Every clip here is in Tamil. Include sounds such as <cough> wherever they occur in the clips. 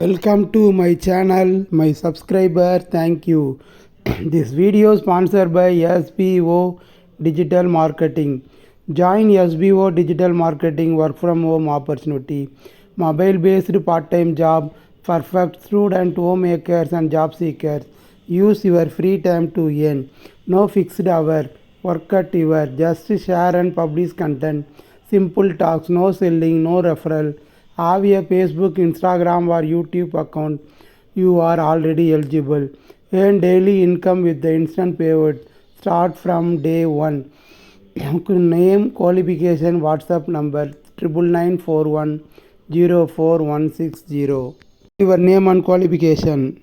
Welcome to my channel, my subscriber, thank you. <clears throat> this video sponsored by SBO Digital Marketing. Join SBO Digital Marketing work from home opportunity. Mobile based part time job, perfect student homemakers and job seekers. Use your free time to earn. No fixed hour. Work at your. Just share and publish content. Simple talks, no selling, no referral. Have a Facebook, Instagram, or YouTube account. You are already eligible. Earn daily income with the instant payout. Start from day one. Name, qualification, WhatsApp number triple nine four one zero four one six zero. Your name and qualification.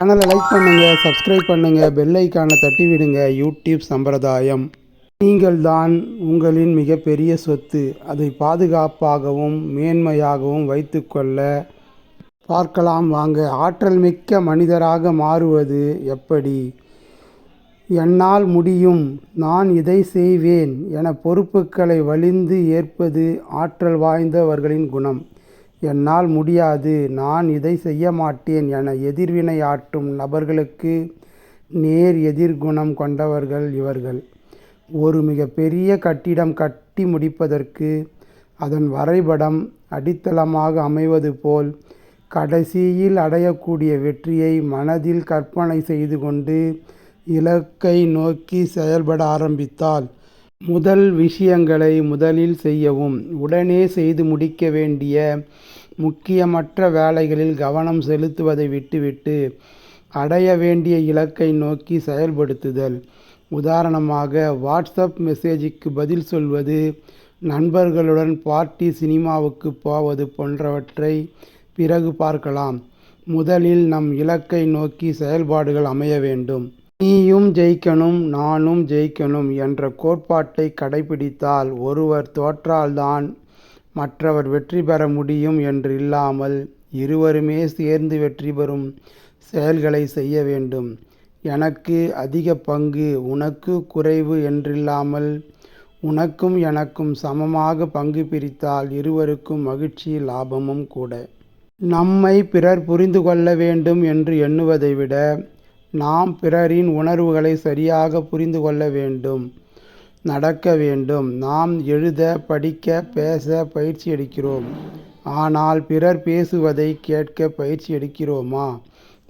சேனலை லைக் பண்ணுங்கள் சப்ஸ்கிரைப் பண்ணுங்கள் பெல் ஐக்கானை தட்டி விடுங்க. யூடியூப் சம்பிரதாயம். நீங்கள் தான் உங்களின் மிகப்பெரிய சொத்து. அதை பாதுகாப்பாகவும் மேன்மையாகவும் வைத்துக்கொள்ள பார்க்கலாம். வாங்க ஆற்றல் மிக்க மனிதராக மாறுவது எப்படி? என்னால் முடியும். நான் இதை செய்வேன் என பொறுப்புகளை வலிந்து ஏற்பது ஆற்றல் வாய்ந்தவர்களின் குணம். என்னால் முடியாது. நான் இதை செய்ய மாட்டேன் என எதிர்வினையாற்றும் நபர்களுக்கு நேர் எதிர்குணம் கொண்டவர்கள் இவர்கள். ஒரு மிகப்பெரிய கட்டிடம் கட்டி முடிப்பதற்கு அதன் வரைபடம் அடித்தளமாக அமைவது போல் கடைசியில் அடையக்கூடிய வெற்றியை மனதில் கற்பனை செய்து கொண்டு இலக்கை நோக்கி செயல்பட ஆரம்பித்தால் முதல் விஷயங்களை முதலில் செய்யவும் உடனே செய்து முடிக்க வேண்டிய முக்கியமற்ற வேலைகளில் கவனம் செலுத்துவதை விட்டுவிட்டு அடைய வேண்டிய இலக்கை நோக்கி செயல்படுத்துதல். உதாரணமாக வாட்ஸ்அப் மெசேஜுக்கு பதில் சொல்வது நண்பர்களுடன் பார்ட்டி சினிமாவுக்கு போவது போன்றவற்றை பிறகு பார்க்கலாம். முதலில் நம் இலக்கை நோக்கி செயல்பாடுகள் அமைய வேண்டும். நீயும் ஜெயிக்கணும் நானும் ஜெயிக்கணும் என்ற கோட்பாட்டை கடைபிடித்தால் ஒருவர் தோற்றால்தான் மற்றவர் வெற்றி பெற முடியும் என்று இல்லாமல் இருவருமே சேர்ந்து வெற்றி பெறும் செயல்களை செய்ய வேண்டும். எனக்கு அதிக பங்கு உனக்கு குறைவு என்றில்லாமல் உனக்கும் எனக்கும் சமமாக பங்கு பிரித்தால் இருவருக்கும் மகிழ்ச்சி லாபமும் கூட. நம்மை பிறர் புரிந்து கொள்ள வேண்டும் என்று எண்ணுவதை விட நாம் பிறரின் உணர்வுகளை சரியாக புரிந்து கொள்ள வேண்டும் நடக்க வேண்டும். நாம் எழுத படிக்க பேச பயிற்சி எடுக்கிறோம். ஆனால் பிறர் பேசுவதை கேட்க பயிற்சி எடுக்கிறோமா?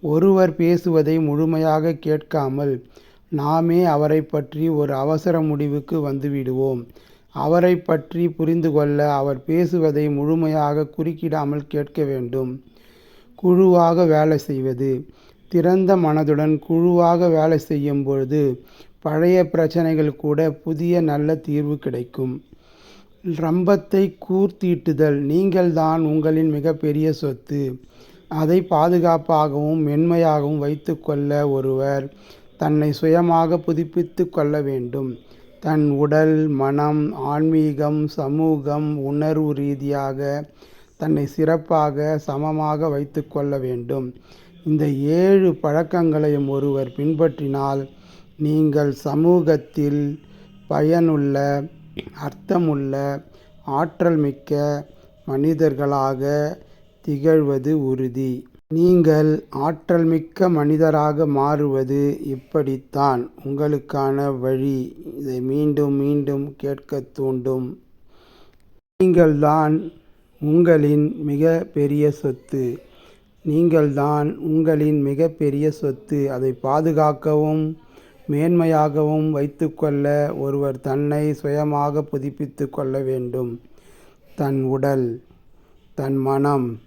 ஒருவர் பேசுவதை முழுமையாக கேட்காமல் நாமே அவரை பற்றி ஒரு அவசர முடிவுக்கு வந்துவிடுவோம். அவரை பற்றி புரிந்து கொள்ள அவர் பேசுவதை முழுமையாக குறுக்கிடாமல் கேட்க வேண்டும். குழுவாக வேலை செய்வது. திறந்த மனதுடன் குழுவாக வேலை செய்யும் பொழுது பழைய பிரச்சனைகள் கூட புதிய நல்ல தீர்வு கிடைக்கும். ரம்பத்தை கூர்த்தீட்டுதல் நீங்கள்தான் உங்களின் மிகப்பெரிய சொத்து. அதை பாதுகாப்பாகவும் மென்மையாகவும் வைத்துக்கொள்ள ஒருவர் தன்னை சுயமாக புதுப்பித்து கொள்ள வேண்டும். தன் உடல் மனம் ஆன்மீகம் சமூகம் உணர்வு ரீதியாக தன்னை சிறப்பாக சமமாக வைத்து கொள்ள வேண்டும். இந்த ஏழு பழக்கங்களையும் ஒருவர் பின்பற்றினால் நீங்கள் சமூகத்தில் பயனுள்ள அர்த்தமுள்ள ஆற்றல் மிக்க மனிதர்களாக திகழ்வது உறுதி. நீங்கள் ஆற்றல் மிக்க மனிதராக மாறுவது இப்படித்தான். உங்களுக்கான வழி. இதை மீண்டும் மீண்டும் கேட்க தூண்டும். நீங்கள்தான் உங்களின் மிக பெரிய சொத்து. நீங்கள்தான் உங்களின் மிகப்பெரிய சொத்து. அதை பாதுகாக்கவும் மேன்மையாகவும் வைத்துக்கொள்ள ஒருவர் தன்னை சுயமாக புதுப்பித்து கொள்ள வேண்டும். தன் உடல் தன் மனம்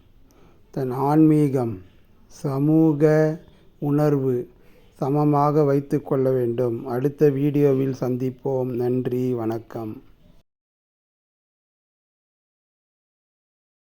தன் ஆன்மீகம் சமூக உணர்வு சமமாக வைத்து கொள்ள வேண்டும். அடுத்த வீடியோவில் சந்திப்போம். நன்றி வணக்கம்.